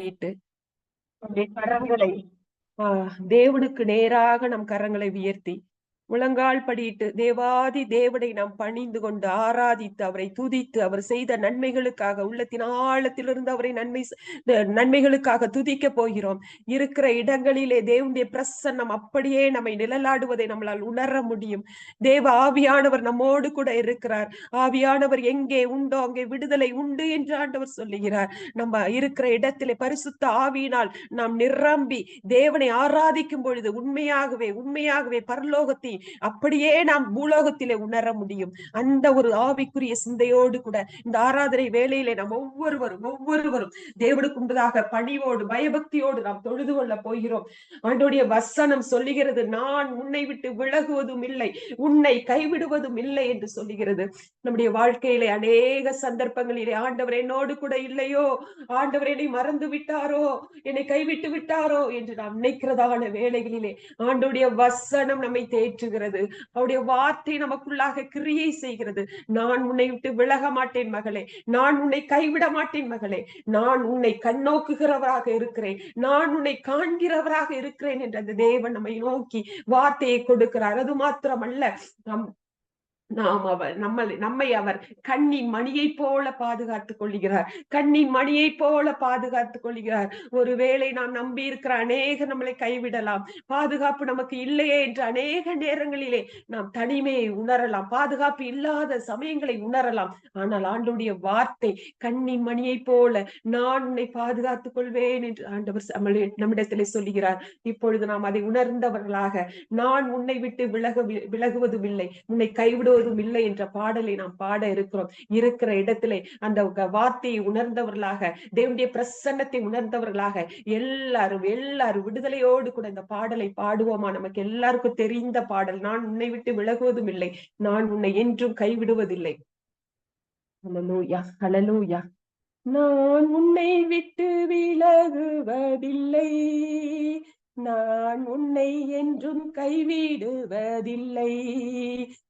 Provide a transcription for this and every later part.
நீட்டு நம்முடைய கரங்களை ஆஹ் தேவனுக்கு நேராக நம் கரங்களை உயர்த்தி முழங்கால் படியிட்டு தேவாதி தேவனை நாம் பணிந்து கொண்டு ஆராதித்து அவரை துதித்து அவர் செய்த நன்மைகளுக்காக உள்ளத்தின் ஆழத்திலிருந்து அவரை நன்மை நன்மைகளுக்காக துதிக்க போகிறோம். இருக்கிற இடங்களிலே தேவனுடைய பிரசன்னம் அப்படியே நம்மை நிழலாடுவதை நம்மளால் உணர முடியும். தேவ ஆவியானவர் நம்மோடு கூட இருக்கிறார். ஆவியானவர் எங்கே உண்டோ அங்கே விடுதலை உண்டு என்று ஆண்டவர் சொல்லுகிறார். நம்ம இருக்கிற இடத்திலே பரிசுத்த ஆவியினால் நாம் நிரம்பி தேவனை ஆராதிக்கும் பொழுது உண்மையாகவே உண்மையாகவே பரலோகத்தை அப்படியே நாம் பூலோகத்திலே உணர முடியும். அந்த ஒரு ஆவிக்குரிய சிந்தையோடு கூட இந்த ஆராதனை வேலையிலே நாம் ஒவ்வொருவரும் ஒவ்வொருவரும் தேவனுக்கு பணிவோடு பயபக்தியோடு நாம் தொழுது கொள்ள போகிறோம். ஆண்டோடைய வசனம் சொல்லுகிறது நான் உன்னை விட்டு விலகுவதும் இல்லை உன்னை கைவிடுவதும் இல்லை என்று சொல்லுகிறது. நம்முடைய வாழ்க்கையிலே அநேக சந்தர்ப்பங்களிலே ஆண்டவர் என்னோடு கூட இல்லையோ ஆண்டவர் என்னை மறந்து விட்டாரோ என்னை கைவிட்டு விட்டாரோ என்று நாம் நினைக்கிறதான வேலைகளிலே ஆண்டுடைய வசனம் நம்மை பேசுகிறது அவருடைய வார்த்தை நமக்குள்ளாக கிரியை செய்கிறது. நான் உன்னை விட்டு விலக மாட்டேன் மகளே. நான் உன்னை கைவிட மாட்டேன் மகளே. நான் உன்னை கண்ணோக்குகிறவராக இருக்கிறேன். நான் உன்னை காண்கிறவராக இருக்கிறேன் என்ற அந்த தேவன் நம்மை நோக்கி வார்த்தையை கொடுக்கிறார். அது மாத்திரமல்ல நம் நாம் அவர் நம்ம நம்மை அவர் கண்ணின் மணியை போல பாதுகாத்துக் கொள்கிறார் கண்ணின் மணியை போல பாதுகாத்துக் கொள்கிறார் ஒருவேளை நாம் நம்பி இருக்கிற அநேக நம்மளை கைவிடலாம். பாதுகாப்பு நமக்கு இல்லையே என்று அநேக நேரங்களிலே நாம் தனிமையை உணரலாம். பாதுகாப்பு இல்லாத சமயங்களை உணரலாம். ஆனால் ஆண்டுடைய வார்த்தை கண்ணின் மணியை போல நான் உன்னை பாதுகாத்துக் கொள்வேன் என்று ஆண்டவர் நம்மிடத்திலே சொல்லுகிறார். இப்பொழுது நாம் அதை உணர்ந்தவர்களாக நான் உன்னை விட்டு விலக விலகுவதும் இல்லை. உன்னை எப்பொழுதும் இல்லை என்ற பாடலை நாம் பாட இருக்கிறோம். இருக்கிற இடத்திலே அந்த வார்த்தையை உணர்ந்தவர்களாக தேவனுடைய பிரசன்னத்தை உணர்ந்தவர்களாக எல்லாரும் எல்லாரும் விடுதலையோடு கூட இந்த பாடலை பாடுவோமா? நமக்கு எல்லாருக்கும் தெரிந்த பாடல். நான் உன்னை விட்டு விலகுவதும் இல்லை. நான் உன்னை என்றும் கைவிடுவதில்லை. ஹalleluya நான் உன்னை விட்டு விலகுவதில்லை. நான் உன்னை என்றும் கைவிடுவதில்லை.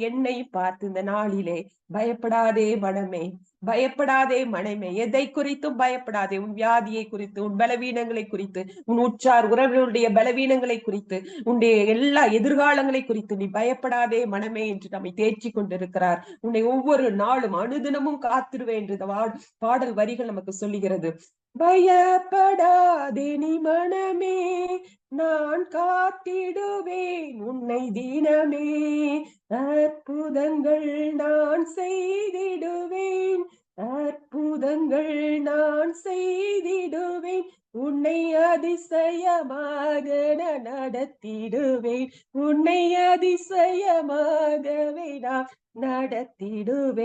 என்னை பார்த்து இந்த நாளிலே பயப்படாதே மனமே. பயப்படாதே மனமே எதை குறித்தும் பயப்படாதே உன் வியாதியை குறித்து உன் பலவீனங்களை குறித்து உன் உற்றார் உறவினருடைய பலவீனங்களை குறித்து உன்னுடைய எல்லா எதிர்காலங்களை குறித்து நீ பயப்படாதே மனமே என்று நம்மை தேர்ச்சி கொண்டிருக்கிறார். உன்னை ஒவ்வொரு நாளும் அனுதினமும் காத்திருவேன் என்று இந்த பாடல் வரிகள் நமக்கு சொல்லுகிறது. பயப்படாதே நீ மனமே நான் காத்திடுவேன் உன்னை தினமே. அற்புதங்கள் நான் செய் அற்புதங்கள் நான் செய்திடுவேன். உன்னை அதிசயமாக நான் நடத்திடுவேன். உன்னை அதிசயமாகவே நான்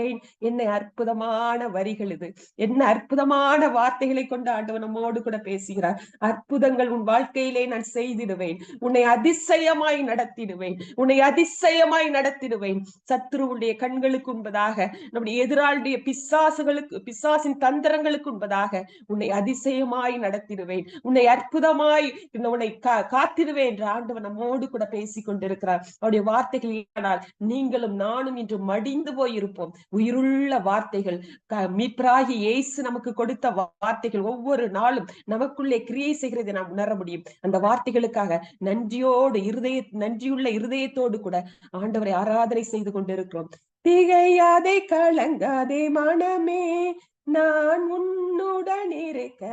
நடத்திடுவேன் என்ன அற்புதமான வரிகள் இது. என்ன அற்புதமான வார்த்தைகளை கொண்டு ஆண்டவர் நம்மோடு கூட பேசுகிறார். அற்புதங்கள் உன் வாழ்க்கையிலே நான் செய்திடுவேன். உன்னை அதிசயமாய் நடத்திடுவேன். உன்னை அதிசயமாய் நடத்திடுவேன். சத்ருவுடைய கண்களுக்கு உண்பதாக நம்முடைய எதிராளுடைய பிசாசுகளுக்கு பிசாசின் தந்திரங்களுக்கு உண்பதாக உன்னை அதிசயமாய் நடத்திடுவேன். உன்னை அற்புதமாய் உன்னை கா காத்திடுவேன் என்று ஆண்டவர் நம்மோடு கூட பேசிக் கொண்டிருக்கிறார் அவருடைய வார்த்தைகள் ஆனால் நீங்களும் நானும் இன்று மடிந்து போயிருப்போம். உயிருள்ள வார்த்தைகள். க- மீட்பராகி நமக்கு கொடுத்த வார்த்தைகள் ஒவ்வொரு நாளும் நமக்குள்ளே கிரியை செய்கிறதை நாம் உணர முடியும். அந்த வார்த்தைகளுக்காக நன்றியோடு இருதய நன்றியுள்ள இருதயத்தோடு கூட ஆண்டவரை ஆராதனை செய்து கொண்டிருக்கிறோம். திகையாதே கலங்காதே மனமே நான் உன்னுடன் இருக்க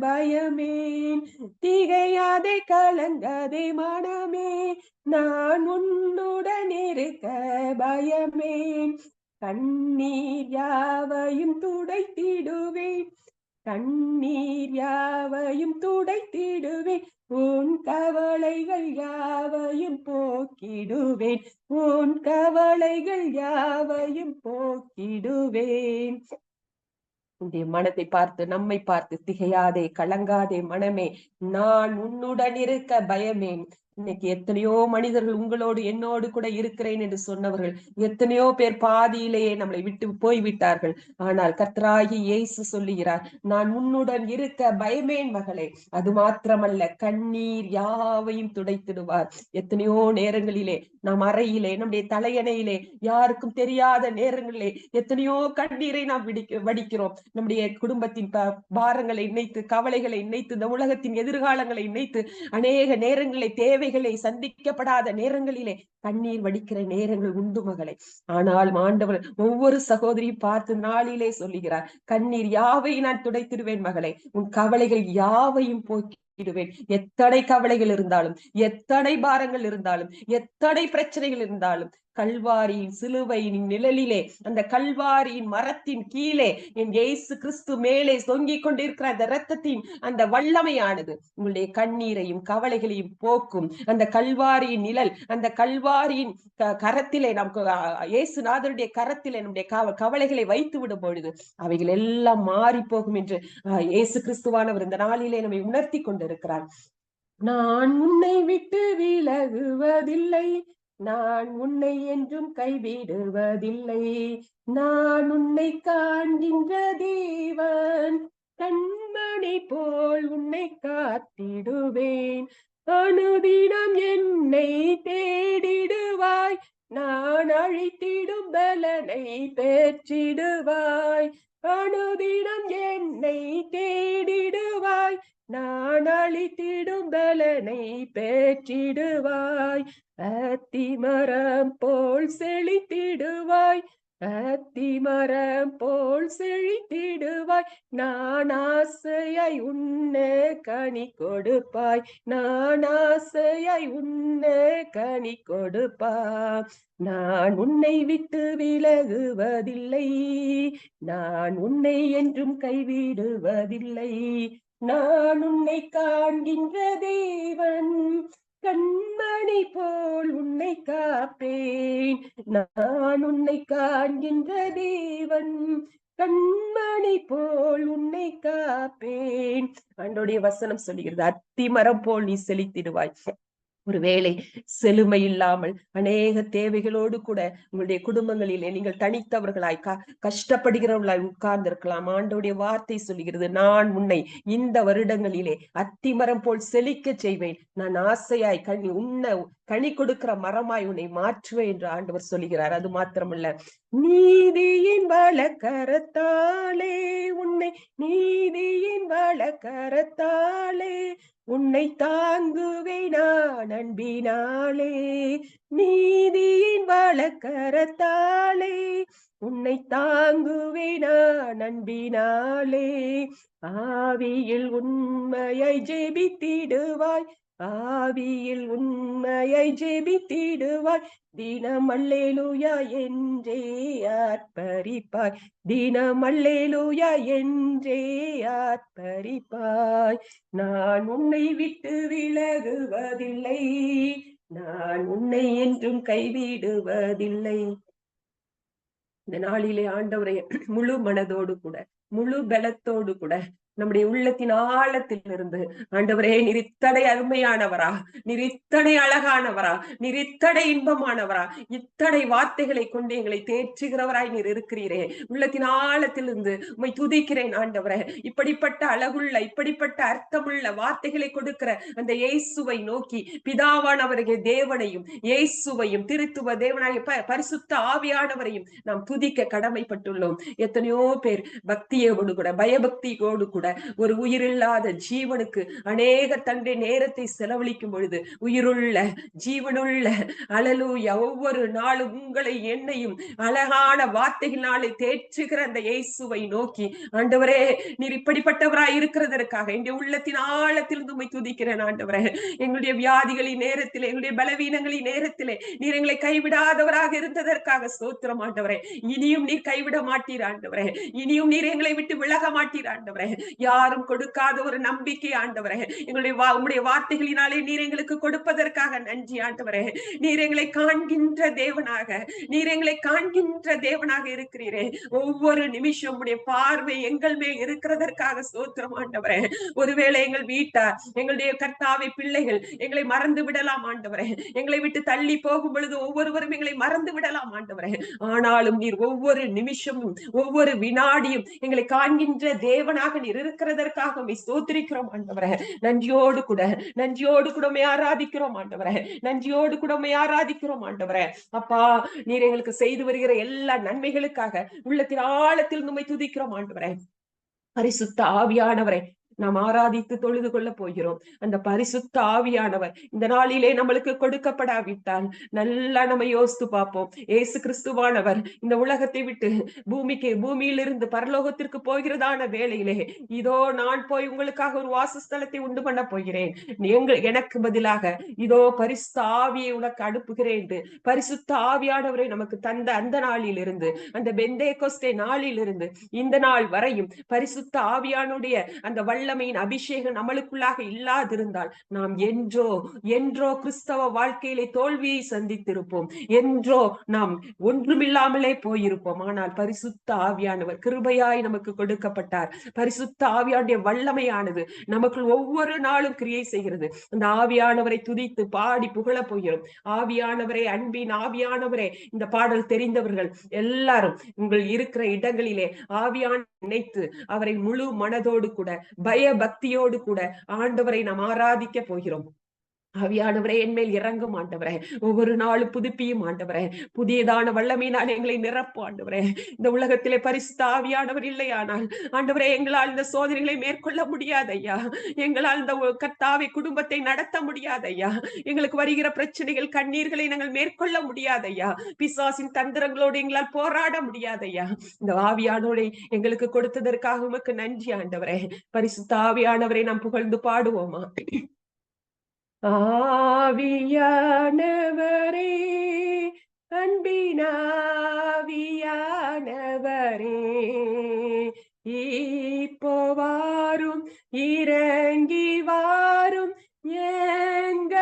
பயமேன். திகையாதே கலங்காதே மனமே நான் உன்னுடன் இருக்க பயமேன். கண்ணீர் யாவையும் துடைத்திடுவேன். கண்ணீர் யாவையும் துடைத்திடுவேன். உன் கவலைகள் யாவையும் போக்கிடுவேன். உன் கவலைகள் யாவையும் போக்கிடுவேன். உன்னுடைய மனத்தை பார்த்து நம்மை பார்த்து திகையாதே கலங்காதே மனமே. நான் உன்னுடன் இருக்க பயமேன். இன்னைக்கு எத்தனையோ மனிதர்கள் உங்களோடு என்னோடு கூட இருக்கிறேன் என்று சொன்னவர்கள் எத்தனையோ பேர் பாதியிலேயே நம்மளை விட்டு போய்விட்டார்கள். ஆனால் கத்ராகி இயேசு சொல்லுகிறார் நான் உன்னுடன் இருக்க பயமேன் மகளே அது மாத்திரமல்ல கண்ணீர் யாவையும் துடைத்திடுவார். எத்தனையோ நேரங்களிலே நாம் அறையிலே நம்முடைய தலையணையிலே யாருக்கும் தெரியாத நேரங்களிலே எத்தனையோ கண்ணீரை நாம் விடிக்க வடிக்கிறோம். நம்முடைய குடும்பத்தின் பாரங்களை இணைத்து கவலைகளை இணைத்து இந்த உலகத்தின் எதிர்காலங்களை இணைத்து அநேக நேரங்களை தேவைகளை சந்திக்கப்படாத நேரங்களிலே கண்ணீர் வடிக்கிற நேரங்கள் உண்டு மகளை. ஆனால் ஆண்டவர் ஒவ்வொரு சகோதரியும் பார்த்து நாளிலே சொல்லுகிறார் கண்ணீர் யாவை நான் துடைத்திடுவேன் மகளை? உன் கவலைகள் யாவையும் போக்கிடுவேன். எத்தனை கவலைகள் இருந்தாலும் எத்தனை பாரங்கள் இருந்தாலும் எத்தனை பிரச்சனைகள் இருந்தாலும் கல்வாரியின் சிலுவையின் நிழலிலே அந்த கல்வாரியின் மரத்தின் கீழே என் இயேசு கிறிஸ்து மேலே தொங்கிக் கொண்டிருக்கிற அந்த இரத்தத்தின் அந்த வல்லமையானது உங்களுடைய கண்ணீரையும் கவலைகளையும் போக்கும். அந்த கல்வாரியின் நிழல் அந்த கல்வாரியின் கரத்திலே நமக்கு இயேசுநாதருடைய கரத்திலே நம்முடைய கவ- கவலைகளை வைத்து விடும் பொழுது அவைகள் எல்லாம் மாறி போகும் என்று இயேசு கிறிஸ்துவானவர் இந்த நாளிலே நம்மை உணர்த்தி கொண்டிருக்கிறார். நான் உன்னை விட்டு விலகுவதில்லை. நான் உன்னை என்றும் கைவிடுவதில்லை. நான் உன்னை காண்கின்ற தேவன். கண்மணி போல் உன்னை காத்திடுவேன். அனுதினம் என்னை தேடிடுவாய். நான் அழித்திடும் பலனை பெற்றிடுவாய். அனுதினம் என்னை தேடிடுவாய். நான் அழித்திடும் பலனை பெற்றிடுவாய் அத்திமரம் போல் செழித்திடுவாய். அத்திமரம் போல் செழித்திடுவாய். நான் ஆசையாய் கனி கொடுப்பாய். நான் ஆசையாய் உன்ன கனி கொடுப்பாய். நான் உன்னை விட்டு விலகுவதில்லை. நான் உன்னை என்றும் கைவிடுவதில்லை. நான் உன்னை காண்கின்ற தேவன் கண்மணி போல் உன்னை காப்பேன். நான் உன்னை காண்கின்ற தேவன் கண்மணி போல் உன்னை காப்பேன். ஆண்டோடைய வசனம் சொல்லுகிறது அத்திமரம் போல் நீ செழித்திடுவாய். ஒருவேளை செழுமை இல்லாமல் அநேக தேவைகளோடு கூட உங்களுடைய குடும்பங்களிலே நீங்கள் தனித்தவர்களாய் க கஷ்டப்படுகிறவர்களாய் உட்கார்ந்திருக்கலாம். ஆண்டோடைய வார்த்தை சொல்லுகிறது நான் உன்னை இந்த வருடங்களிலே அத்திமரம் போல் செழிக்க செய்வேன். நான் ஆசையாய் கனி உன்ன கனி கொடுக்கிற மரமாய் உன்னை மாற்றுவேன் என்று ஆண்டவர் சொல்லுகிறார். அது மாத்திரமல்ல நீதியின் வழக்கரத்தாலே உன்னை நீதியின் வழக்கரத்தாலே உன்னை தாங்குவே நான் அன்பினாலே நீதியின் வளக்கரத்தாலே உன்னை தாங்குவே நான் அன்பினாலே ஆவியில் உண்மையை ஜெபித்திடுவாய் ஆவியில் உண்மையை ஜெபித்திடுவாய். தினம் என்றே ஆர்ப்பரிப்பாய். தினம் என்றே ஆர்ப்பரிப்பாய். நான் உன்னை விட்டு விலகுவதில்லை. நான் உன்னை என்றும் கைவிடுவதில்லை. இந்த நாளிலே ஆண்டவரை முழு மனதோடு கூட முழு பலத்தோடு கூட நம்முடைய உள்ளத்தின் ஆழத்தில் இருந்து ஆண்டவரே நிறித்தடை இத்தனை அருமையானவரா நிறித்தடை இத்தனை அழகானவரா நிறித்தடை இத்தனை இன்பமானவரா இத்தனை வார்த்தைகளை கொண்டு எங்களை தேற்றுகிறவராய் நீர் இருக்கிறீரே. உள்ளத்தின் ஆழத்திலிருந்து உண்மை துதிக்கிறேன் ஆண்டவரே. இப்படிப்பட்ட அழகுள்ள இப்படிப்பட்ட அர்த்தமுள்ள வார்த்தைகளை கொடுக்கிற அந்த இயேசுவை நோக்கி பிதாவானவருடைய தேவனையும் இயேசுவையும் திருத்துவ தேவனாய ப- பரிசுத்த ஆவியானவரையும் நாம் துதிக்க கடமைப்பட்டுள்ளோம். எத்தனையோ பேர் பக்தியோடு கூட பயபக்தியோடு கூட ஒரு உயிரில்லாத ஜீவனுக்கு அநேக தண்டை நேரத்தை செலவழிக்கும் பொழுது உயிருள்ள ஜீவனுள்ள அலலூயா ஒவ்வொரு நாளும் உங்களை என்னையும் அழகான வார்த்தைகளாலே தேற்றுகிற அந்த இயேசுவை நோக்கி ஆண்டவரே நீர் இப்படிப்பட்டவராய் இருக்கிறதற்காக எங்களுடைய உள்ளத்தின் ஆழத்திலிருந்து உண்மை துதிக்கிறேன் ஆண்டவரே. எங்களுடைய வியாதிகளின் நேரத்திலே எங்களுடைய பலவீனங்களின் நேரத்திலே நீர் எங்களை கைவிடாதவராக இருந்ததற்காக சோத்திரம் ஆண்டவரே. இனியும் நீர் கைவிட மாட்டீர் ஆண்டவரே. இனியும் நீர் எங்களை விட்டு விலக மாட்டீர் ஆண்டவரே. யாரும் கொடுக்காத ஒரு நம்பிக்கை ஆண்டவரே. எங்களுடைய வா- உம்முடைய வார்த்தைகளினாலே நீர் எங்களுக்கு கொடுப்பதற்காக நன்றி ஆண்டவரே. நீர் எங்களை காண்கின்ற தேவனாக நீர் எங்களை காண்கின்ற தேவனாக இருக்கிறீரே. ஒவ்வொரு நிமிஷம் உடைய பார்வை எங்கள் மேல் இருக்கிறதற்காக சோத்திரம் ஆண்டவரே. ஒருவேளை எங்கள் வீட்டார் எங்களுடைய கர்த்தாவை பிள்ளைகள் எங்களை மறந்து விடலாம் ஆண்டவரே. எங்களை விட்டு தள்ளி போகும் பொழுது ஒவ்வொருவரும் எங்களை மறந்து விடலாம் ஆண்டவரே. ஆனாலும் நீர் ஒவ்வொரு நிமிஷமும் ஒவ்வொரு வினாடியும் எங்களை காண்கின்ற தேவனாக நீர் இருக்கிறதற்காக ஸ்தோத்திரிக்கிறோம் ஆண்டவரே. நன்றியோடு கூட நன்றியோடு கூட ஆராதிக்கிறோம் ஆண்டவரே. நன்றியோடு கூட ஆராதிக்கிறோம் ஆண்டவரே. அப்பா நீர் எங்களுக்கு செய்து வருகிற எல்லா நன்மைகளுக்காக உள்ளத்தின் ஆழத்தில் நம்மை துதிக்கிறோம் ஆண்டவரே. பரிசுத்த ஆவியானவரை. நாம் ஆராதித்து தொழுது கொள்ள போகிறோம். அந்த பரிசுத்த ஆவியானவர் இந்த நாளிலே நம்மளுக்கு கொடுக்கப்படாவிட்டால் நல்லா நம்ம யோசித்து பார்ப்போம். ஏசு கிறிஸ்துவானவர் இந்த உலகத்தை விட்டு பூமிக்கு பூமியிலிருந்து பரலோகத்திற்கு போகிறதான வேலையிலே இதோ நான் போய் உங்களுக்காக ஒரு வாசஸ்தலத்தை உண்டு பண்ண போகிறேன். எங்கள் எனக்கு பதிலாக இதோ பரிசுத்த ஆவியை உனக்கு அனுப்புகிறேன் என்று பரிசுத்த ஆவியானவரை நமக்கு தந்த அந்த நாளிலிருந்து அந்த பெந்தே கொஸ்தே நாளிலிருந்து இந்த நாள் வரையும் பரிசுத்த ஆவியானுடைய அந்த வல்லமையின் அபிஷேகம் நம்மளுக்குள்ளாக இல்லாதிருந்தால் நாம் என்றோ என்றோ கிறிஸ்தவ வாழ்க்கையிலே தோல்வியை சந்தித்திருப்போம். என்றோ நாம் ஒன்றுமில்லாமலே போயிருப்போம். ஆனால் பரிசுத்த ஆவியானவர் கிருபையாய் நமக்கு கொடுக்கப்பட்டார். பரிசுத்த ஆவியானுடைய வல்லமையானது நமக்குள் ஒவ்வொரு நாளும் கிரியை செய்கிறது. அந்த ஆவியானவரை துதித்து பாடி புகழ போகிறோம். ஆவியானவரே அன்பின் ஆவியானவரே இந்த பாடல் தெரிந்தவர்கள் எல்லாரும் உங்கள் இருக்கிற இடங்களிலே ஆவியான நினைத்து அவரை முழு மனதோடு கூட பய பக்தியோடு கூட ஆண்டவரை நாம் ஆராதிக்க போகிறோம். ஆவியானவரே என்மேல் இறங்கும் ஆண்டவரே. ஒவ்வொரு நாளும் புதுப்பியும் ஆண்டவரே. புதியதான வல்லமையினால் எங்களை நிரப்பு ஆண்டவரே. இந்த உலகத்திலே பரிசுத்த ஆவியானவர் இல்லையானால் ஆண்டவரே எங்களால் இந்த சோதனைகளை மேற்கொள்ள முடியாது ஐயா எங்களால் இந்த கத்தாவை குடும்பத்தை நடத்த முடியாது ஐயா எங்களுக்கு வருகிற பிரச்சனைகள் கண்ணீர்களை நாங்கள் மேற்கொள்ள முடியாது ஐயா பிசாசின் தந்திரங்களோடு எங்களால் போராட முடியாது ஐயா இந்த ஆவியானோரை எங்களுக்கு கொடுத்ததற்காக உமக்கு நன்றி ஆண்டவரே. பரிசுத்த ஆவியானவரை நாம் புகழ்ந்து பாடுவோமா? ஆவியானவரே அன்பினாவியானவரே. இப்போ வாரும் இறங்கி வாரும் எங்க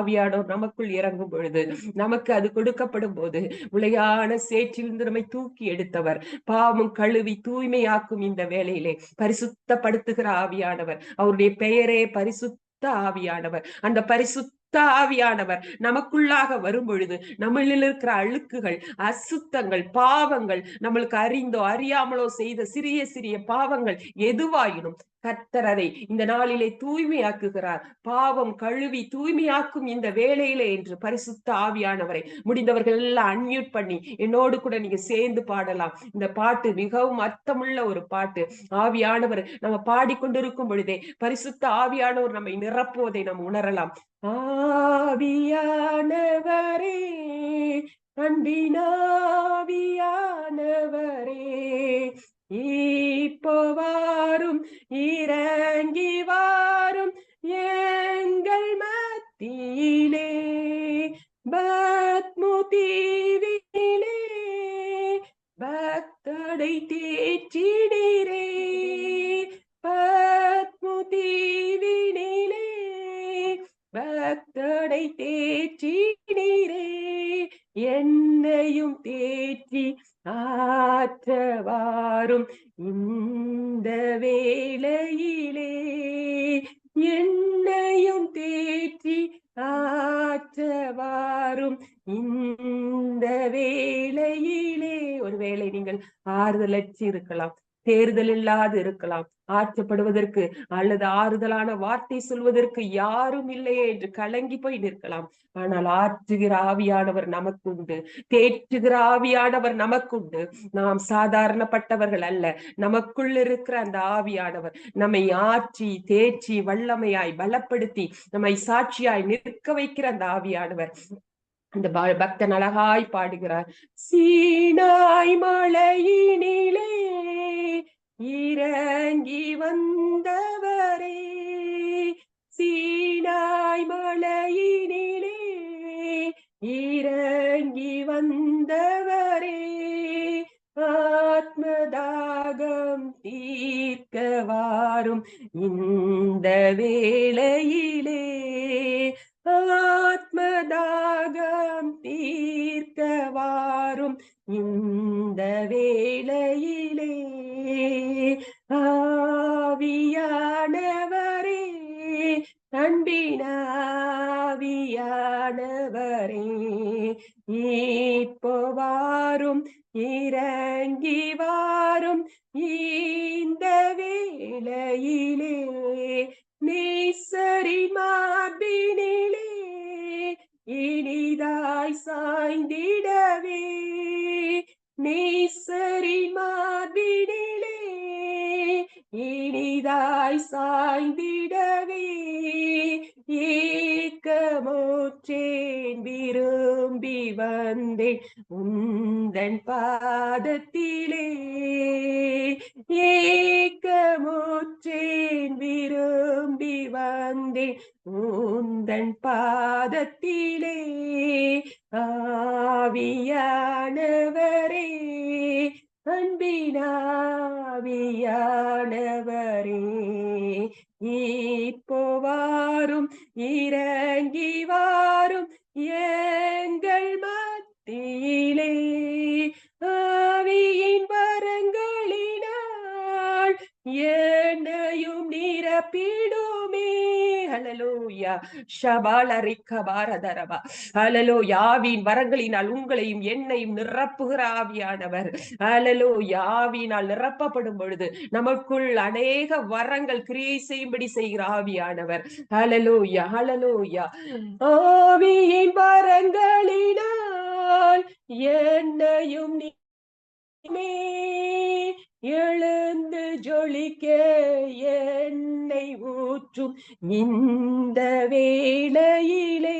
ஆவியானோர் நமக்குள் இறங்கும் பொழுது நமக்கு அது கொடுக்கப்படும் போது உளையான சேற்றிலிருந்து நம்மை தூக்கி எடுத்தவர் பாவம் கழுவி தூய்மையாக்கும் இந்த வேலையிலே பரிசுத்தப்படுத்துகிற ஆவியானவர். அவருடைய பெயரே பரிசுத்த ஆவியானவர். அந்த பரிசுத்த ஆவியானவர் நமக்குள்ளாக வரும் பொழுது நம்மளில் இருக்கிற அழுக்குகள் அசுத்தங்கள் பாவங்கள் நம்மளுக்கு அறிந்தோ அறியாமலோ செய்த சிறிய சிறிய பாவங்கள் எதுவாயினும் கர்த்தர் அதை இந்த நாளிலே தூய்மையாக்குகிறார். பாவம் கழுவி தூய்மையாக்கும் இந்த வேலையிலே என்று பரிசுத்த ஆவியானவரை முடிந்தவர்கள் எல்லாம் அன்மியூட் பண்ணி என்னோடு கூட நீங்க சேர்ந்து பாடலாம். இந்த பாட்டு மிகவும் அர்த்தமுள்ள ஒரு பாட்டு. ஆவியானவர் நம்ம பாடிக்கொண்டிருக்கும் பொழுதே பரிசுத்த ஆவியானவர் நம்மை நிரப்புவதை நாம் உணரலாம். ஆவியானவரே அன்பினாவியானவரே இப்போ வாரும் இறங்கி வாரும் ஆறுதலற்றி இருக்கலாம் தேர்தல் இல்லாது இருக்கலாம். ஆற்றப்படுவதற்கு அல்லது ஆறுதலான வார்த்தை சொல்வதற்கு யாரும் இல்லையே என்று கலங்கி போய் நிற்கலாம். ஆனால் ஆற்றுகிற ஆவியானவர் நமக்குண்டு தேற்றுகிற ஆவியானவர் நமக்குண்டு. நாம் சாதாரணப்பட்டவர்கள் அல்ல நமக்குள் இருக்கிற அந்த ஆவியானவர் நம்மை ஆற்றி தேற்றி வல்லமையாய் பலப்படுத்தி நம்மை சாட்சியாய் நிற்க வைக்கிற அந்த ஆவியானவர். இந்த பக்தன் அழகாய் பாடுகிறார். சீனாய் மலையினிலே இறங்கி வந்தவரே சீனாய் மலையினிலே இறங்கி வந்தவரே ஆத்மதாகம் தீர்க்க வாரும் இந்த வேளையிலே ஆத்மதாகம் தீர்க்கவாரும் இந்த வேளையிலே ஆவியானவரே அன்பினாவியானவரே இப்போ வாரும் இறங்கி வாரும் இந்த வேளையிலே நேசரி மார்பினிலே இனிதாய் சாய்ந்திடவே நேசரி மார்பினிலே இனிதாய் சாய்ந்திடவே ஏக்கமோற்றேன் விரும்பி வந்தேன் உந்தன் பாதத்திலே. ஏக்கமோற்றேன் விரும்பி வந்தேன் உந்தன் பாதத்திலே. ஆவியானவரே அன்பினாவியானவரே இறங்கி ஹலலூயா ஷபாலரிக்க பாரதரபா. ஹலலோ யாவின் வரங்களினால் உங்களையும் என்னையும் நிரப்புகிற ஆவியானவர். ஹலலோ யாவினால் நிரப்பப்படும் பொழுது நமக்குள் அநேக வரங்கள் கிரியை செய்யும்படி செய்கிற ஆவியானவர். ஹலலூயா ஹலலூயா ஆவியின் வரங்களினால் என்னையும் நீ எழுந்து ஜொலிக்க என்னை ஊற்றும். இந்த வேளையிலே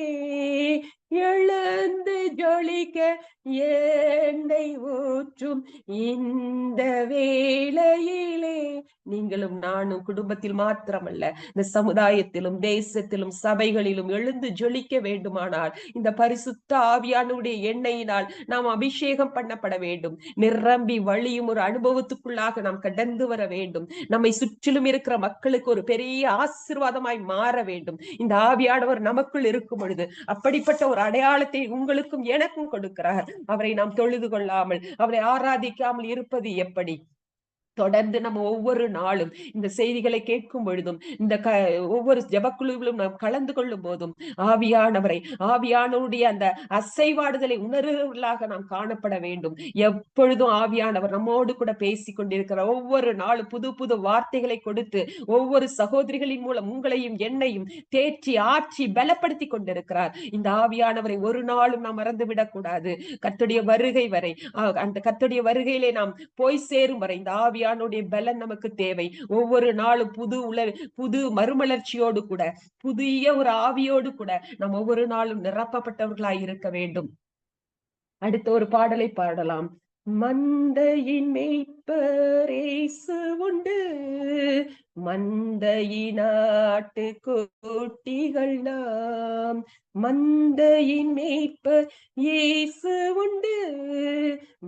எழுந்து ஜொலிக்க என்னை ஊற்றும். இந்த வே நீங்களும் நானும் குடும்பத்தில் மாத்திரமல்ல இந்த சமுதாயத்திலும் தேசத்திலும் சபைகளிலும் எழுந்து ஜொலிக்க வேண்டுமானால் இந்த பரிசுத்த ஆவியானுடைய எண்ணெயினால் நாம் அபிஷேகம் பண்ணப்பட வேண்டும். நிரம்பி வழியும் ஒரு அனுபவத்துக்குள்ளாக நாம் கடந்து வர வேண்டும். நம்மை சுற்றிலும் இருக்கிற மக்களுக்கு ஒரு பெரிய ஆசிர்வாதமாய் மாற வேண்டும். இந்த ஆவியானவர் நமக்குள் இருக்கும் பொழுது அப்படிப்பட்ட ஒரு அடையாளத்தை உங்களுக்கும் எனக்கும் கொடுக்கிறார். அவரை நாம் தொழுது கொள்ளாமல் அவரை ஆராதிக்காமல் இருப்பது எப்படி? தொடர்ந்து நம்ம ஒவ்வொரு நாளும் இந்த செய்திகளை கேட்கும் பொழுதும் இந்த க ஒவ்வொரு ஜபக்குழுவிலும் நாம் கலந்து கொள்ளும் போதும் ஆவியானவரை ஆவியானவருடைய அந்த அசைவாடுதலை உணர்வுகளாக நாம் காணப்பட வேண்டும். எப்பொழுதும் ஆவியானவர் நம்மோடு கூட பேசி கொண்டிருக்கிறார். ஒவ்வொரு நாளும் புது புது வார்த்தைகளை கொடுத்து ஒவ்வொரு சகோதரிகளின் மூலம் உங்களையும் என்னையும் தேற்றி ஆற்றி பலப்படுத்தி கொண்டிருக்கிறார். இந்த ஆவியானவரை ஒரு நாளும் நாம் மறந்துவிடக் கூடாது கத்துடைய வருகை வரை அந்த கத்துடைய வருகையிலே நாம் போய் சேரும் வரை இந்த ஆவியான ஆவியானுடைய பலன் நமக்கு தேவை. ஒவ்வொரு நாளும் புது உல புது மறுமலர்ச்சியோடு கூட புதிய ஒரு ஆவியோடு கூட நாம் ஒவ்வொரு நாளும் நிரப்பப்பட்டவர்களாய் இருக்க வேண்டும். அடுத்த ஒரு பாடலை பாடலாம். மந்தையின் மேய்ப்பரேசு உண்டு. மந்தையினாட்டு கோட்டிகள் நாம். மந்தையின் மேய்ப்பர் இயேசு உண்டு.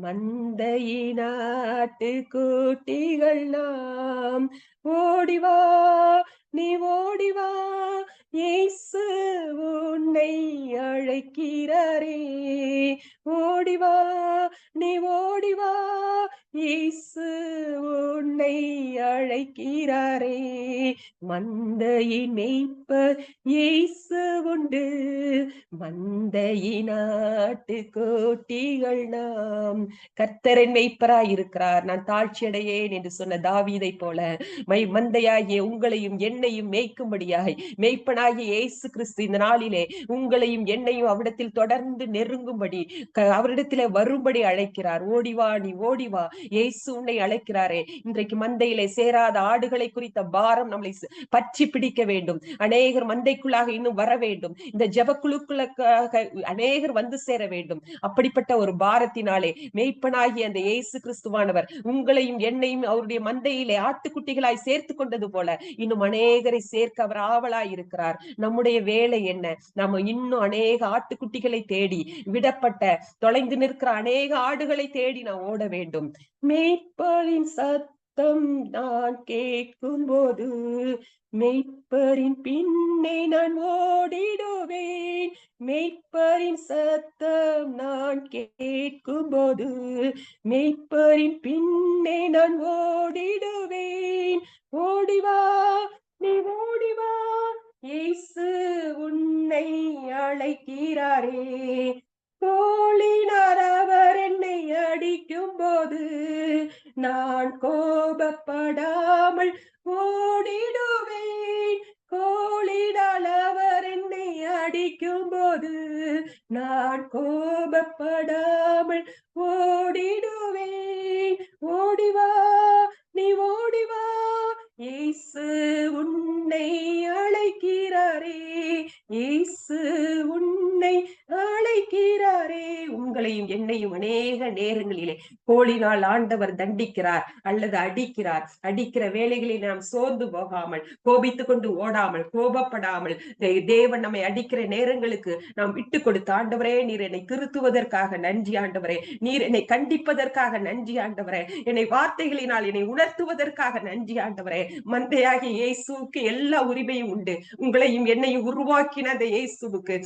மந்தையினாட்டு கோட்டிகள் நாம். ஓடிவா நீ ஓடிவா இயேசு உன்னை அழைக்கிறாரே. ஓடிவா நீ ஓ இயேசு உன்னை அழைக்கிறாரே. மந்தையின் மேய்ப்பர் இயேசு உண்டு. மந்தையினாட்டு கோட்டிகள் நாம். கர்த்தரின் மெய்ப்பராய் இருக்கிறார் நான் தாழ்ச்சி அடையேன் என்று சொன்ன தாவீதை போல. மை மந்தையாகிய உங்களையும் என்னையும் மேய்க்கும்படியாய். மெய்ப்பனாகிய இயேசு கிறிஸ்து இந்த நாளிலே உங்களையும் என்னையும் அவிடத்தில் தொடர்ந்து நெருங்கும்படி அவரிடத்திலே வரும்படி அழைக்கிறார். ஓடிவா நீ ஓடிவா இயேசு உன்னை அழைக்கிறாரே. இன்றைக்கு மந்தையிலே சேராத ஆடுகளை குறித்த பாரம் நம்மளை பற்றி பிடிக்க வேண்டும். அநேகர் மந்தைக்குள்ளாக இன்னும் வர வேண்டும். இந்த ஜெபக்குழுக்களுக்காக அநேகர் வந்து சேர வேண்டும். அப்படிப்பட்ட ஒரு பாரத்தினாலே மெய்ப்பனாகிய அந்த இயேசு கிறிஸ்துவானவர் உங்களையும் என்னையும் அவருடைய மந்தையிலே ஆட்டுக்குட்டிகளாய் சேர்த்து கொண்டது போல இன்னும் அநேகரை சேர்க்க அவர் ஆவலாய் இருக்கிறார் நம்முடைய வேலை என்ன? நம்ம இன்னும் அநேக ஆட்டுக்குட்டிகளை தேடி விடப்பட்ட தொலைந்து நிற்கிற அநேக ஆடுகளை தேடி நான் ஓட வேண்டும். மேய்ப்பரின் சத்தம் நான் கேட்கும் போது மெய்ப்பரின் பின்னே நான் ஓடிடுவேன். மெய்ப்பரின் சத்தம் நான் கேட்கும் போது மெய்ப்பரின் பின்னே நான் ஓடிடுவேன். ஓடிவா நீ ஓடிவா இயேசு உன்னை அழைக்கிறாரே. கோழினார் அவர் என்னை அடிக்கும் போது நான் கோபப்படாமல் ஓடிடுவேன். கோழினால் அவர் என்னை அடிக்கும் போது நான் கோபப்படாமல் ஓடி நாள் ஆண்டவர் தண்டிக்கிறார் அல்லது அடிக்கிறார். அடிக்கிற வேலைகளை நாம் சோர்ந்து போகாமல் கோபித்துக் கொண்டு ஓடாமல் கோபப்படாமல் தேவன் நம்மை அடிக்கிற நேரங்களுக்கு நாம் விட்டு கொடுத்து ஆண்டவரே நீர் என்னை திருத்துவதற்காக நன்றி ஆண்டவரே. நீர் என்னை கண்டிப்பதற்காக நன்றி ஆண்டவரே. என்னை வார்த்தைகளினால் என்னை உணர்த்துவதற்காக நன்றி ஆண்டவரே. மந்தையாகிய இயேசுவுக்கு எல்லா உரிமையும் உண்டு. உங்களையும் என்னையும் உருவாக்கின அந்த இயேசுவுக்கு.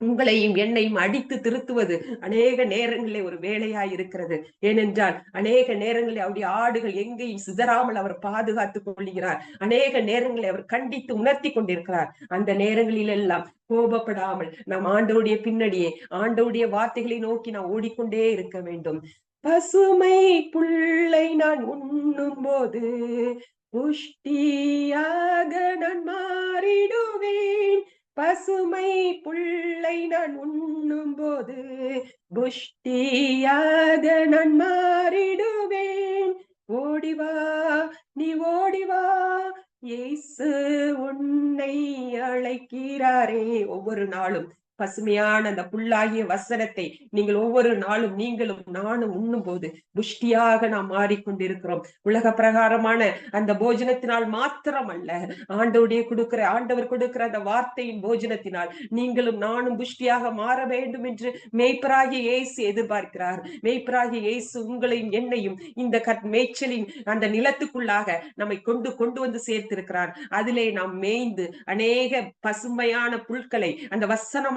உங்களையும் என்னையும் அடித்து திருத்துவது அநேக நேரங்களிலே ஒரு வேலையாய் இருக்கிறது ஏனென்றால் அநேக நேரங்களில் அவருடைய ஆடுகள் எங்கேயும் சிதறாமல் அவர் பாதுகாத்துக் கொள்கிறார். அநேக நேரங்களை அவர் கண்டித்து உணர்த்தி கொண்டிருக்கிறார். அந்த நேரங்களில் எல்லாம் கோபப்படாமல் நாம் ஆண்டோடைய பின்னடியே ஆண்டவுடைய வார்த்தைகளை நோக்கி நாம் ஓடிக்கொண்டே இருக்க வேண்டும். பசுமை புள்ளை நான் உண்ணும் போது புஷ்டியாக நான் மாறிடுவேன். பசுமை புள்ளை நான் உண்ணும் போது புஷ்டியாக நான் மாறிடுவேன். ஓடிவா நீ ஓடிவா இயேசு உன்னை அழைக்கிறாரே. ஒவ்வொரு நாளும் பசுமையான அந்த புல்லாகிய வசனத்தை நீங்கள் ஒவ்வொரு நாளும் நீங்களும் நானும் உண்ணும் போது புஷ்டியாக நாம் மாறிக்கொண்டிருக்கிறோம். உலக பிரகாரமான அந்த போஜனத்தினால் மாத்திரம் அல்ல ஆண்டவுடைய கொடுக்கிற ஆண்டவர் கொடுக்கிற அந்த வார்த்தையின் போஜனத்தினால் நீங்களும் நானும் புஷ்டியாக மாற வேண்டும் என்று மேய்ப்பராகிய இயேசு எதிர்பார்க்கிறார். மேய்ப்பராகிய இயேசு உங்களையும் என்னையும் இந்த கட் மேய்ச்சலின் அந்த நிலத்துக்குள்ளாக நம்மை கொண்டு கொண்டு வந்து சேர்த்திருக்கிறார். அதிலே நாம் மேய்ந்து அநேக பசுமையான புல்களை அந்த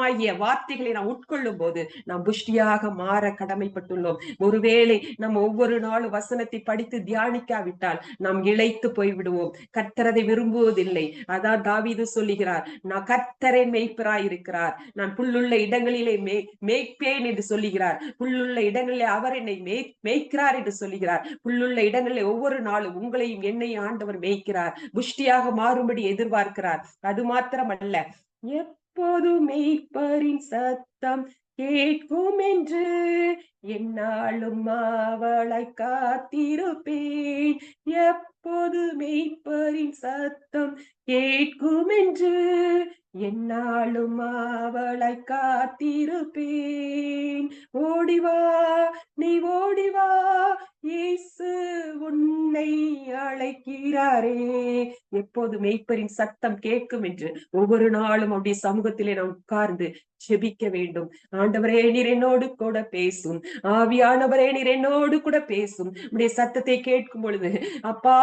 வசனமாகிய வார்த்தைகளை நாம் உட்கொள்ளும் போது நாம் புஷ்டியாக மாற கடமைப்பட்டுள்ளோம். ஒருவேளை நம் ஒவ்வொரு நாளும் வசனத்தை படித்து தியானிக்காவிட்டால் நாம் இழைத்து போய்விடுவோம். கர்த்தரதை விரும்புவதில்லை. அதான் தாவிது சொல்லுகிறார் நான் கர்த்தரை மேய்ப்பராய் இருக்கிறார் நான் புல்லுள்ள இடங்களிலே மே மேய்ப்பேன் என்று சொல்லுகிறார். புல்லுள்ள இடங்களிலே அவர் என்னை மேய் மேய்க்கிறார் என்று சொல்லுகிறார். புல்லுள்ள இடங்களிலே ஒவ்வொரு நாளும் உங்களையும் என்னை ஆண்டவர் மேய்க்கிறார். புஷ்டியாக மாறும்படி எதிர்பார்க்கிறார். அது மாத்திரமல்ல. பொது மீட்பரின் சத்தம் கேட்கும் என்று என்னாலும் அவளை காத்திருப்பேன். எப்போது மெய்ப்பரின் சத்தம் கேட்கும் என்று என்னாலும் அவளை காத்திருப்பேன். ஓடிவா நீ ஓடிவா இயேசு உன்னை அழைக்கிறாரே. எப்போது மெய்ப்பரின் சத்தம் கேட்கும் என்று ஒவ்வொரு நாளும் அவருடைய சமூகத்திலே நாம் உட்கார்ந்து ஜெபிக்க வேண்டும். ஆண்டவரே நீர் என்னோடு கூட பேசும். ஆவியானவரே நீர் என்னோடு கூட பேசும். உடைய சத்தத்தை கேட்கும் பொழுது அப்பா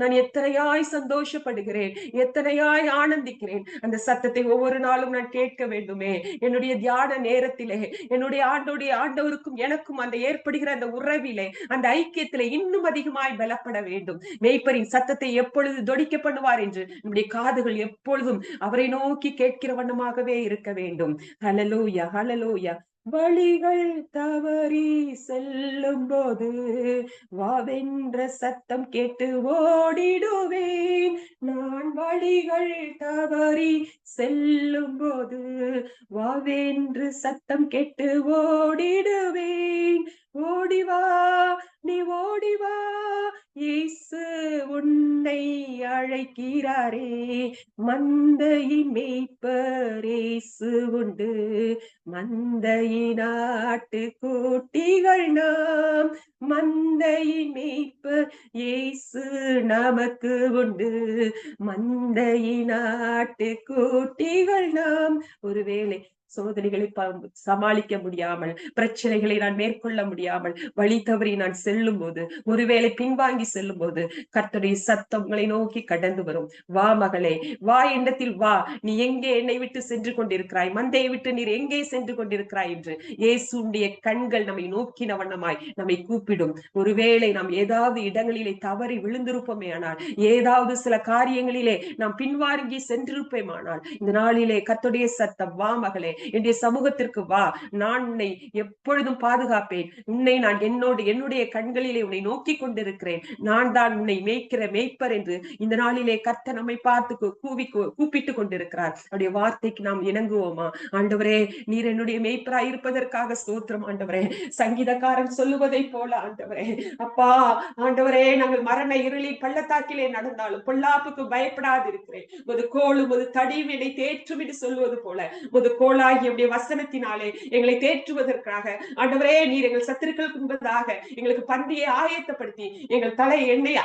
நான் எத்தனையாய் சந்தோஷப்படுகிறேன் எத்தனையாய் ஆனந்திக்கிறேன். அந்த சத்தத்தை ஒவ்வொரு நாளும் நான் கேட்க வேண்டுமே. என்னுடைய தியான நேரத்திலே என்னுடைய ஆண்டோடைய ஆண்டவருக்கும் எனக்கும் அந்த ஏற்படுகிற அந்த உறவிலே அந்த ஐக்கியத்துல இன்னும் அதிகமாய் பலப்பட வேண்டும். மேய்ப்பரின் சத்தத்தை எப்பொழுது தொடிக்க பண்ணுவார் என்று நம்முடைய காதுகள் எப்பொழுதும் அவரை நோக்கி கேட்கிற வண்ணமாகவே இருக்க வேண்டும். ஹலலூயா ஹலலூயா வழிகள் தவறி செல்லும் போது வாவென்ற சத்தம் கேட்டு ஓடிடுவேன். நான் வழிகள் தவறி செல்லும் போது வாவென்று சத்தம் கேட்டு ஓடிடுவேன். ஓடிவா நீ ஓடிவா இயேசு உன்னை அழைக்கிறாரே. மந்தையின் மேய்ப்பரேசு உண்டு. மந்தையின் ஆட்டு கூட்டிகள் நாம். மந்தையின் மேய்ப்பர் இயேசு நமக்கு உண்டு. மந்தையின் ஆட்டு கூட்டிகள் நாம். ஒருவேளை சோதனைகளை சமாளிக்க முடியாமல் பிரச்சனைகளை நான் மேற்கொள்ள முடியாமல் வழி தவறி நான் செல்லும் போது ஒருவேளை பின்வாங்கி செல்லும் போது கர்த்தருடைய சத்தங்களை நோக்கி கடந்து வரும். வா மகளே வா எண்ணத்தில் வா. நீ எங்கே என்னை விட்டு சென்று கொண்டிருக்கிறாய்? மந்தையை விட்டு நீர் எங்கே சென்று கொண்டிருக்கிறாய் என்று. இயேசுடைய கண்கள் நம்மை நோக்கின வண்ணமாய் நம்மை கூப்பிடும். ஒருவேளை நாம் ஏதாவது இடங்களிலே தவறி விழுந்திருப்போமே ஆனால் ஏதாவது சில காரியங்களிலே நாம் பின்வாங்கி சென்றிருப்பேமானால் இந்த நாளிலே கத்துடைய சத்தம் வா மகளே என்னுடைய சமூகத்திற்கு வா. நான் உன்னை எப்பொழுதும் பாதுகாப்பேன். உன்னை நான் என்னோடு என்னுடைய கண்களிலே உன்னை நோக்கி கொண்டிருக்கிறேன். நான் தான் உன்னை மேய்க்கிற மேய்ப்பர் என்று இந்த நாளிலே கர்த்த நம்மை பார்த்து கூவி கூப்பிட்டு கொண்டிருக்கிறார். அவருடைய வார்த்தைக்கு நாம் இணங்குவோமா? ஆண்டவரே நீர் என்னுடைய மேய்ப்பரா இருப்பதற்காக ஸ்தோத்திரம். ஆண்டவரே சங்கீதக்காரன் சொல்லுவதை போல ஆண்டவரே. அப்பா ஆண்டவரே நாங்கள் மரண இருளில் பள்ளத்தாக்கிலே நடந்தாலும் பொல்லாப்புக்கு பயப்படாது இருக்கிறேன் ஒரு கோளும் ஒரு தடியும் என்னை தேற்றும் என்று சொல்வது போல. ஒரு கோளா ஆகிய உடைய வசனத்தினாலே எங்களை தேற்றுவதற்காக. ஆண்டவரே நீர் எங்கள் சத்துருக்களுக்கு முன்பதாக எங்களுக்கு பந்தியை ஆயத்தப்படுத்தி எங்கள் தலை எண்ணெய்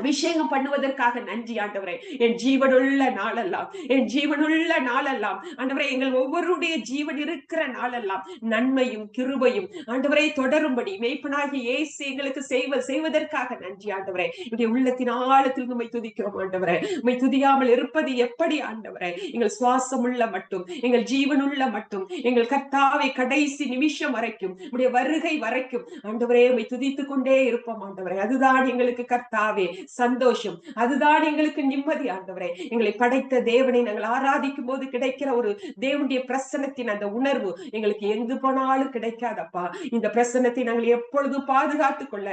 அபிஷேகம் பண்ணுவதற்காக நன்றி ஆண்டவரே. என் ஜீவனுள்ள நாளெல்லாம் என் ஜீவனுள்ள நாளெல்லாம் ஆண்டவரே எங்கள் ஒவ்வொருடைய ஜீவன் இருக்கிற நாளெல்லாம் நன்மையும் கிருபையும் ஆண்டவரை தொடரும்படி மெய்ப்பனாகி ஏசு எங்களுக்கு செய்வ செய்வதற்காக நன்றி ஆண்டவரே. இப்படி உள்ளத்தின் ஆழத்தில் உண்மை துதிக்கிறோம் ஆண்டவரே. உண்மை துதியாமல் இருப்பது எப்படி ஆண்டவரே? எங்கள் சுவாசம் உள்ள மட்டும் எங்கள் ஜீவனுள்ள மட்டும் எங்கள் கர்த்தாவை கடைசி நிமிஷம் வரைக்கும் உடைய வருகை வரைக்கும் ஆண்டவரே உண்மை துதித்துக் கொண்டே இருப்போம் ஆண்டவரே. அதுதான் எங்களுக்கு கர்த்தாவே சந்தோஷம். அதுதான் எங்களுக்கு நிம்மதி ஆண்டவரே. எங்களை படைத்த தேவனை நாங்கள் ஆராதிக்கும் போது கிடைக்கிற ஒரு தேவனுடைய பிரசனத்தின் அந்த உணர்வு எங்களுக்கு எங்கு போனாலும் கிடைக்காதப்பா. இந்த பிரசனத்தை நாங்கள் எப்பொழுது பாதுகாத்துக் கொள்ள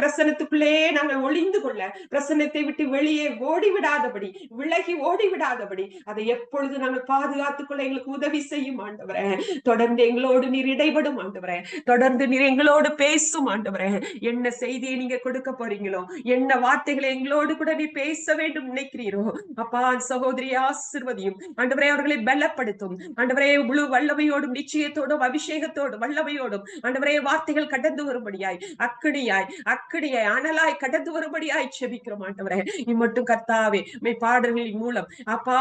பிரசனத்துக்குள்ளே நாங்கள் ஒளிந்து கொள்ள பிரசனத்தை விட்டு வெளியே ஓடி விடாதபடி விலகி ஓடி விடாதபடி அதை எப்பொழுது நாங்கள் பாதுகாத்துக் கொள்ள எங்களுக்கு உதவி செய்யும் ஆண்டவரே. தொடர்ந்து எங்களோடு நீர் இடைபடும் ஆண்டவரே. தொடர்ந்து நீர் எங்களோடு பேசும் ஆண்டவரே. என்ன செய்தியை நீங்க கொடுக்க போறீங்களோ என்ன வார்த்தை வார்த்தைகளை எங்களோடு கூட நீ பேச வேண்டும் நினைக்கிறீரோ? அப்பா சகோதரி ஆசிர்வதியும். ஆண்டவரே அவர்களை பலப்படுத்தும். ஆண்டவரே முழு வல்லமையோடும் நிச்சயத்தோடும் அபிஷேகத்தோடும் வல்லமையோடும் ஆண்டவரே வார்த்தைகள் கடந்து வரும்படியாய் அக்கடியாய் அக்கடியாய் அனலாய் கடந்து வரும்படியாய் செபிக்கிறோம் ஆண்டவரே. இம்மட்டும் கர்த்தாவே மே பாடல்களின் மூலம். அப்பா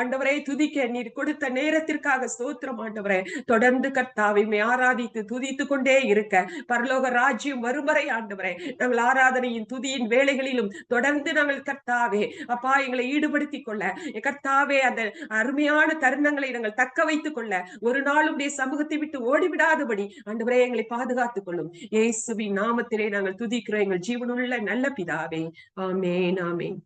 ஆண்டவரே துதிக்க நீர் கொடுத்த நேரத்திற்காக ஸ்தோத்திரம் ஆண்டவரே. தொடர்ந்து கர்த்தாவை ஆராதித்து துதித்து கொண்டே இருக்க. பரலோக ராஜ்யம் வரும் வரை ஆண்டவரே. நாங்கள் ஆராதனையின் துதியின் வேலைகளில் வேலைகளிலும் தொடர்ந்து நாங்கள் கர்த்தாவே அப்பா எங்களை ஈடுபடுத்திக் கொள்ள கர்த்தாவே அந்த அருமையான தருணங்களை நாங்கள் தக்க வைத்துக் கொள்ள ஒரு நாளும் சமூகத்தை விட்டு ஓடிவிடாதபடி ஆண்டவரே எங்களை பாதுகாத்துக் கொள்ளும் இயேசுவின் நாமத்திலே நாங்கள் துதிக்கிறோம். எங்கள் ஜீவனுள்ள நல்ல பிதாவே. ஆமேன் ஆமேன்.